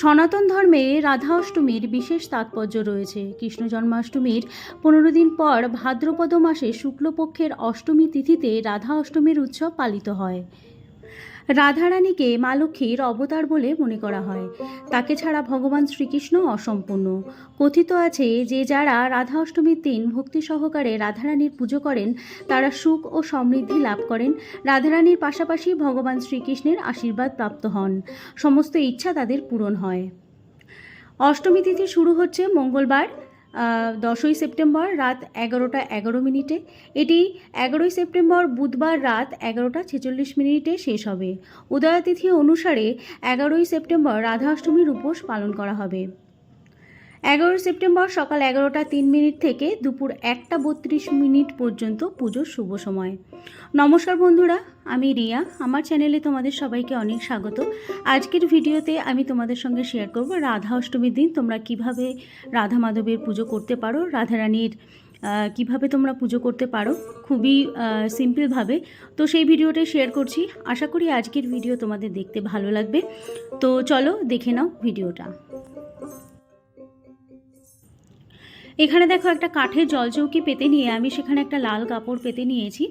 সনাতন ধর্মে রাধা অষ্টমীর বিশেষ তাৎপর্য রয়েছে। কৃষ্ণ জন্মাষ্টমীর পনেরো দিন পর ভাদ্রপদ মাসে শুক্লপক্ষের অষ্টমী তিথিতে রাধা অষ্টমীর উৎসব পালিত হয়। রাধারানীকে মা লক্ষ্মীর অবতার বলে মনে করা হয়। তাকে ছাড়া ভগবান শ্রীকৃষ্ণ অসম্পূর্ণ। কথিত আছে যে যারা রাধা অষ্টমীর দিন ভক্তি সহকারে রাধারানীর পুজো করেন, তারা সুখ ও সমৃদ্ধি লাভ করেন। রাধারানীর পাশাপাশি ভগবান শ্রীকৃষ্ণের আশীর্বাদ প্রাপ্ত হন। সমস্ত ইচ্ছা তাদের পূরণ হয়। অষ্টমী তিথি শুরু হচ্ছে মঙ্গলবার। দশই সেপ্টেম্বর রাত এগারোটা এগারো মিনিটে। এটি এগারোই সেপ্টেম্বর বুধবার রাত এগারোটা ছেচল্লিশ মিনিটে শেষ হবে। উদয়াতিথি অনুসারে এগারোই সেপ্টেম্বর রাধা অষ্টমীর উপোস পালন করা হবে। এগারোই সেপ্টেম্বর সকাল এগারোটা তিন মিনিট থেকে দুপুর একটা বত্রিশ মিনিট পর্যন্ত পুজোর শুভ সময়। নমস্কার বন্ধুরা, আমি রিয়া। আমার চ্যানেলে তোমাদের সবাইকে অনেক স্বাগত। আজকের ভিডিওতে আমি তোমাদের সঙ্গে শেয়ার করব রাধা অষ্টমীর দিন, তোমরা কীভাবে রাধা মাধবের পুজো করতে পারো রাধারানীর কীভাবে তোমরা পুজো করতে পারো, খুবই সিম্পলভাবে তো সেই ভিডিওটাই শেয়ার করছি। আশা করি আজকের ভিডিও তোমাদের দেখতে ভালো লাগবে। তো চলো দেখে নাও ভিডিওটা। এখানে দেখো একটা কাঠের জলচৌকি পেতে নিয়ে আমি সেখানে একটা লাল কাপড় পেতে নিয়েছি।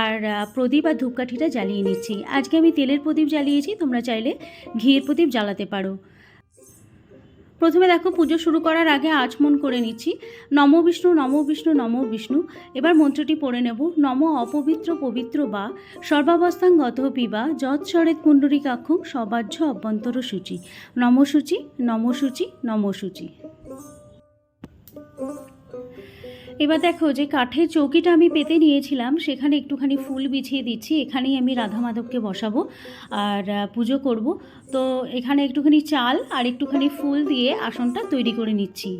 আর প্রদীপ আর ধূপকাঠিটা জ্বালিয়ে নিচ্ছি। আজকে আমি তেলের প্রদীপ জ্বালিয়েছি, তোমরা চাইলে ঘিয়ের প্রদীপ জ্বালাতে পারো। প্রথমে দেখো পুজো শুরু করার আগে আচমন করে নিচ্ছি। নম বিষ্ণু নম বিষ্ণু নম বিষ্ণু। এবার মন্ত্রটি পড়ে নেব। নম অপবিত্র পবিত্র বা সর্বাবস্থান গত পিবা যৎসরেত পুণ্ডরিকাক্ষং সবাহ্য অভ্যন্তর সূচি নমসূচি নমসূচি নমসূচি। এবার দেখো যে কাঠের চৌকিটা আমি পেতে নিয়েছিলাম, সেখানে একটুখানি ফুল বিছিয়ে দিচ্ছি, এখানেই আমি রাধা মাধবকে বসাবো আর পুজো করব। তো এখানে একটুখানি চাল আর একটুখানি ফুল দিয়ে আসনটা তৈরি করে নিচ্ছি।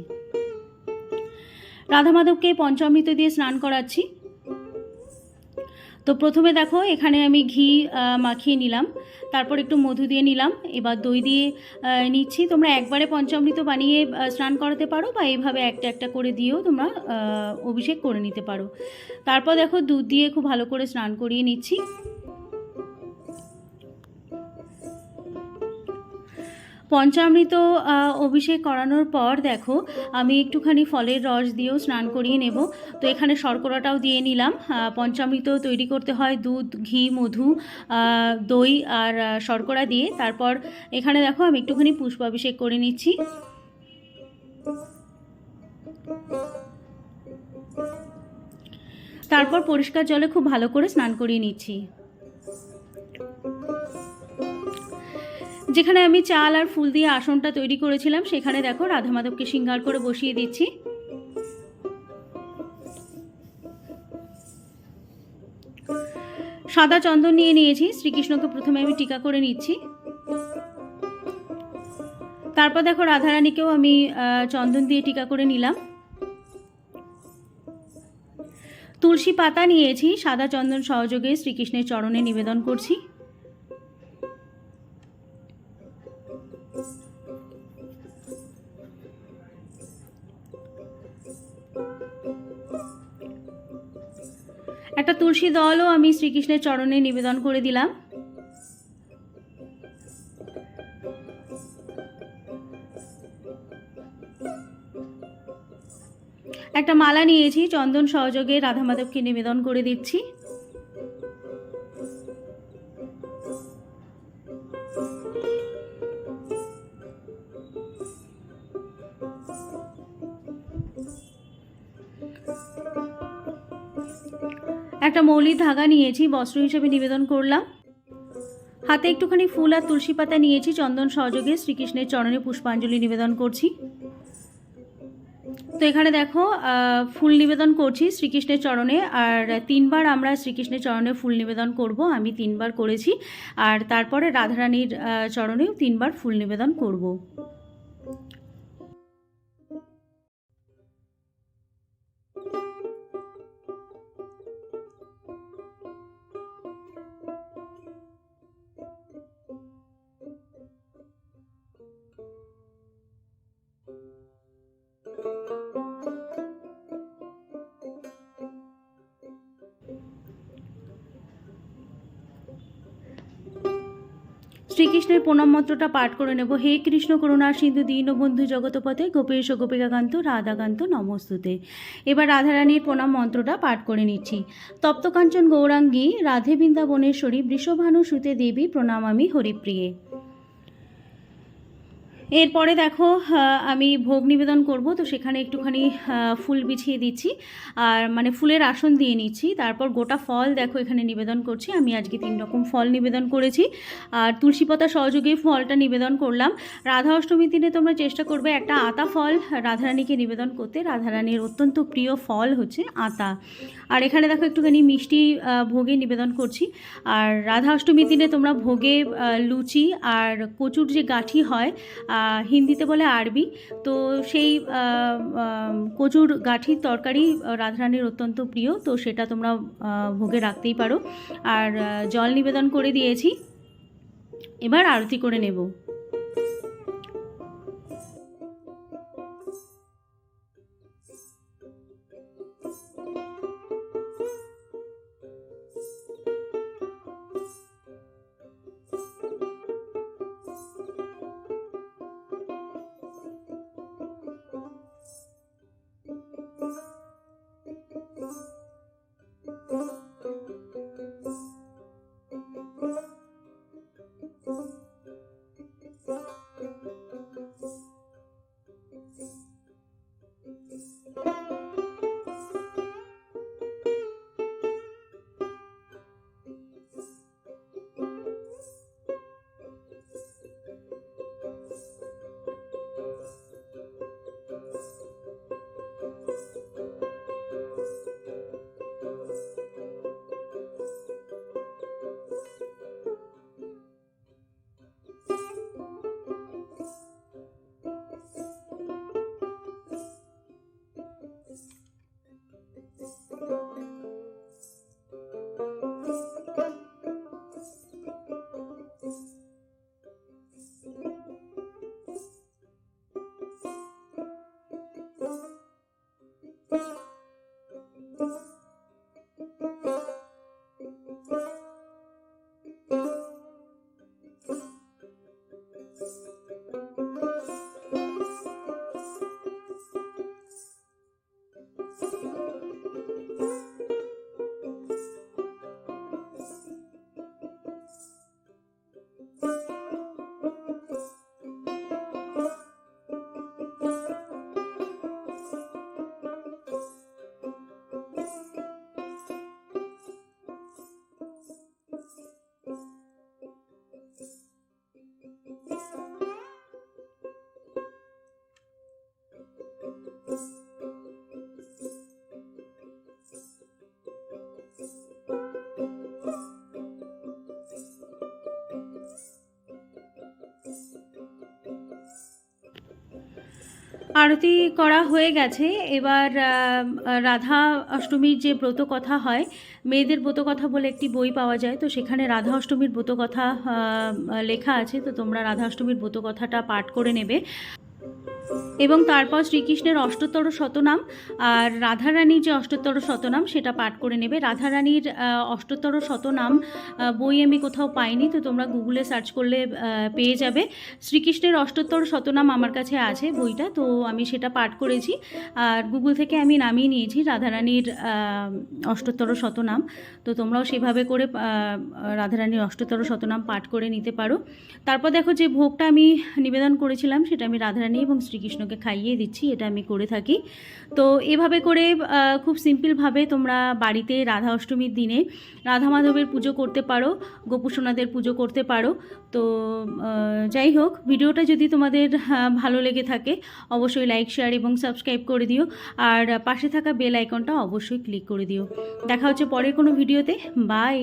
রাধা মাধবকে পঞ্চামৃত দিয়ে স্নান করাচ্ছি। তো প্রথমে দেখো, এখানে আমি ঘি মাখিয়ে নিলাম। তারপর একটু মধু দিয়ে নিলাম। এবার দই দিয়ে নিচ্ছি। তোমরা একবারে পঞ্চামৃত বানিয়ে স্নান করাতে পারো বা এইভাবে একটা একটা করে দিয়েও তোমরা অভিষেক করে নিতে পারো। তারপর দেখো, দুধ দিয়ে খুব ভালো করে স্নান করিয়ে নিচ্ছি। পঞ্চামৃত অভিষেক করানোর পর দেখো, আমি একটুখানি ফলের রস দিয়েও স্নান করিয়ে নেব। তো এখানে শর্করাটাও দিয়ে নিলাম। পঞ্চামৃত তৈরি করতে হয় দুধ, ঘি, মধু দই আর শর্করা দিয়ে। তারপর এখানে দেখো, আমি একটুখানি পুষ্পাভিষেক করে নিচ্ছি। তারপর পরিষ্কার জলে খুব ভালো করে স্নান করিয়ে নিচ্ছি। যেখানে আমি চাল আর ফুল দিয়ে আসনটা তৈরি করেছিলাম, সেখানে দেখো রাধা মাধবকে সিঙ্গার করে বসিয়ে দিচ্ছি। সাদা চন্দন নিয়ে নিয়েছি, শ্রীকৃষ্ণকে প্রথমে আমি টিকা করে নিচ্ছি। তারপর দেখো রাধারানীকেও আমি চন্দন দিয়ে টিকা করে নিলাম। তুলসী পাতা নিয়েছি, সাদা চন্দন সহযোগে শ্রীকৃষ্ণের চরণে নিবেদন করছি। একটা তুলসী দলও আমি শ্রীকৃষ্ণের চরণে নিবেদন করে দিলাম। একটা মালা নিয়েছি, চন্দন সহযোগে রাধা মাধবকে নিবেদন করে দিচ্ছি। একটা মৌলিক ধাগা নিয়েছি, বস্ত্র হিসেবে নিবেদন করলাম। হাতে একটুখানি ফুল আর তুলসী পাতা নিয়েছি, চন্দন সহযোগে শ্রীকৃষ্ণের চরণে পুষ্পাঞ্জলি নিবেদন করছি। তো এখানে দেখো ফুল নিবেদন করছি শ্রীকৃষ্ণের চরণে, আর তিনবার আমরা শ্রীকৃষ্ণের চরণে ফুল নিবেদন করব, আমি তিনবার করেছি, আর তারপরে রাধারানীর চরণেও তিনবার ফুল নিবেদন করব। শ্রীকৃষ্ণের প্রণাম মন্ত্রটা পাঠ করে নেব। হে কৃষ্ণ করুণা, সিন্ধু দীনবন্ধু জগতপথে, গোপেশ গোপিকাকান্ত, রাধাকান্ত নমস্তুতে। এবার রাধারানীর প্রণাম মন্ত্রটা পাঠ করে নিচ্ছি। তপ্তকাঞ্চন গৌরাঙ্গী, রাধে বৃন্দাবনেশ্বরী বৃষভানু সুতে দেবী প্রণাম আমি হরিপ্রিয়ে। এরপরে দেখো আমি ভোগ নিবেদন করব, তো সেখানে একটুখানি ফুল বিছিয়ে দিচ্ছি। আর মানে ফুলের আসন দিয়ে নিচ্ছি। তারপর গোটা ফল দেখো এখানে নিবেদন করছি। আমি আজকে তিন রকম ফল নিবেদন করেছি। আর তুলসী পাতা সহযোগে ফলটা নিবেদন করলাম। রাধা অষ্টমীর দিনে তোমরা চেষ্টা করবে একটা আতা ফল, রাধারানীকে নিবেদন করতে। রাধারানীর অত্যন্ত প্রিয় ফল হচ্ছে আতা। আর এখানে দেখো একটুখানি মিষ্টি ভোগে নিবেদন করছি। আর রাধা অষ্টমীর দিনে তোমরা ভোগে লুচি আর কচুর যে গাঠি হয় হিন্দিতে বলে আরবি। তো সেই কচুর গাঠির তরকারি রাধারানীর অত্যন্ত প্রিয়। তো সেটা তোমরা ভোগে রাখতেই পারো। আর জল নিবেদন করে দিয়েছি। এবার আরতি করে নেব। আরতি করা হয়ে গেছে। এবার রাধা অষ্টমীর যে ব্রত কথা হয়, মেয়েদের ব্রত কথা বলে একটি বই পাওয়া যায়। তো সেখানে রাধা অষ্টমীর ব্রত কথা লেখা আছে। তো তোমরা রাধা অষ্টমীর ব্রত কথাটা পাঠ করে নেবে। এবং তারপর শ্রীকৃষ্ণের অষ্টোত্তর শতনাম আর রাধারানীর যে অষ্টোত্তর শতনাম সেটা পাঠ করে নেবে। রাধারানীর আহ, অষ্টোত্তর শতনাম বই আমি কোথাও পাইনি তো তোমরা গুগলে সার্চ করলে পেয়ে যাবে। শ্রীকৃষ্ণের অষ্টোত্তর শতনাম আমার কাছে আছে বইটা তো আমি সেটা পাঠ করেছি। আর গুগল থেকে আমি নামিয়ে নিয়েছি রাধারানীর অষ্টোত্তর শতনাম। তো তোমরাও সেভাবে করে রাধারানীর অষ্টোত্তর শতনাম পাঠ করে নিতে পারো। তারপর দেখো যে ভোগটা আমি নিবেদন করেছিলাম সেটা আমি রাধারানী এবং শ্রীকৃষ্ণকে খাইয়ে দিচ্ছি, এটা আমি করে থাকি। তো এভাবে করে খুব সিম্পলভাবে তোমরা বাড়িতে রাধা অষ্টমীর দিনে রাধা মাধবের পুজো করতে পারো, গোপুসোনাদের পুজো করতে পারো। তো যাই হোক, ভিডিওটা যদি তোমাদের ভালো লেগে থাকে, অবশ্যই লাইক, শেয়ার এবং সাবস্ক্রাইব করে দিও। আর পাশে থাকা বেল আইকনটা অবশ্যই ক্লিক করে দিও। দেখা হচ্ছে পরের কোনো ভিডিওতে। বাই!